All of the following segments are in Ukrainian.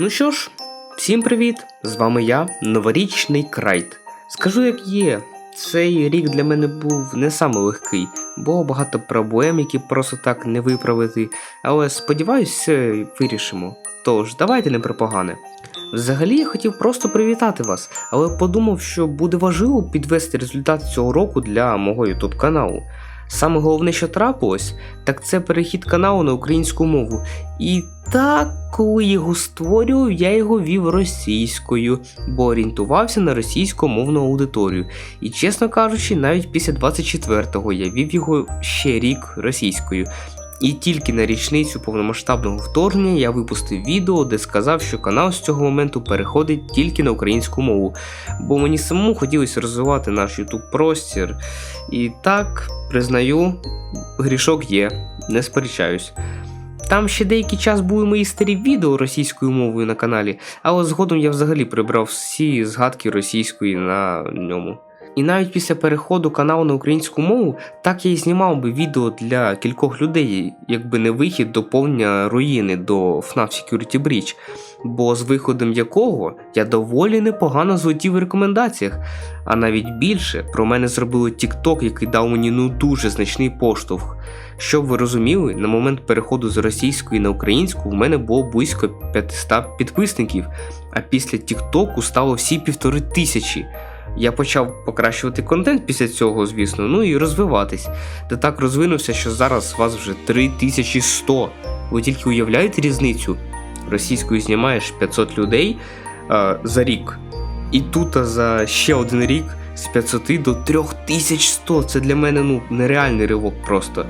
Ну що ж, всім привіт! З вами я, новорічний Крайт. Скажу як є, цей рік для мене був не самий легкий, бо багато проблем, які просто так не виправити, але сподіваюсь, все вирішимо. Тож, давайте не про погане. Взагалі я хотів просто привітати вас, але подумав, що буде важливо підвести результат цього року для мого YouTube каналу. Саме головне, що трапилось, так це перехід каналу на українську мову. І так, коли його створював, я його вів російською, бо орієнтувався на російськомовну аудиторію. І чесно кажучи, навіть після 24-го я вів його ще рік російською. І тільки на річницю повномасштабного вторгнення я випустив відео, де сказав, що канал з цього моменту переходить тільки на українську мову, бо мені самому хотілося розвивати наш YouTube простір. І так, признаю, грішок є, не сперечаюсь. Там ще деякий час були мої старі відео російською мовою на каналі, але згодом я взагалі прибрав всі згадки російської на ньому. І навіть після переходу каналу на українську мову, так я і знімав би відео для кількох людей, якби не вихід доповнення руїни до FNAF Security Breach, бо з виходом якого я доволі непогано злетів в рекомендаціях, а навіть більше про мене зробили TikTok, який дав мені ну дуже значний поштовх. Щоб ви розуміли, на момент переходу з російської на українську в мене було близько 500 підписників, а після TikTok стало всі півтори тисячі. Я почав покращувати контент після цього, звісно, ну і розвиватись. Та так розвинувся, що зараз вас вже 3100. Ви тільки уявляєте різницю? Російською знімаєш 500 людей а, за рік, і тут за ще один рік з 500 до 3100. Це для мене ну, нереальний ривок просто.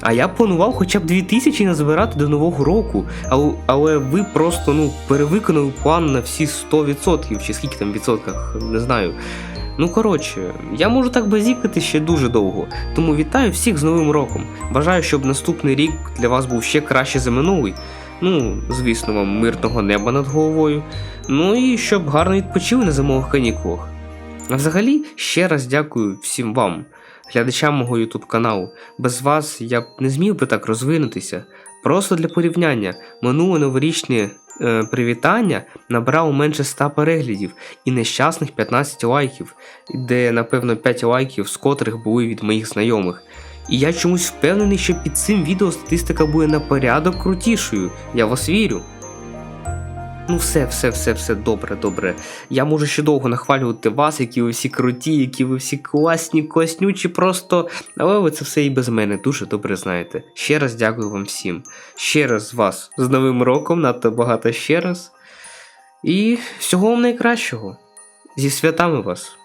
А я планував хоча б 2000 назбирати до нового року, але, але ви просто ну, перевиконали план на всі 100%, чи скільки там відсотках, не знаю. Ну коротше, я можу так базікати ще дуже довго, тому вітаю всіх з Новим роком. Бажаю, щоб наступний рік для вас був ще краще за минулий. Ну, звісно, вам мирного неба над головою. Ну і щоб гарно відпочили на зимових канікулах. А взагалі, ще раз дякую всім вам, глядачам мого YouTube каналу. Без вас я б не зміг би так розвинутися. Просто для порівняння, минуле новорічне е, привітання набрало менше 100 переглядів і нещасних 15 лайків, де, напевно, 5 лайків з котрих були від моїх знайомих. І я чомусь впевнений, що під цим відео статистика буде на порядок крутішою. Я вас вірю. Ну, все, все, все, все добре, добре. Я можу ще довго нахвалювати вас, які ви всі круті, які ви всі класні, класнючі, просто. Але ви це все і без мене дуже добре знаєте. Ще раз дякую вам всім. Ще раз вас з Новим роком, надто багато ще раз. І всього вам найкращого. Зі святами вас!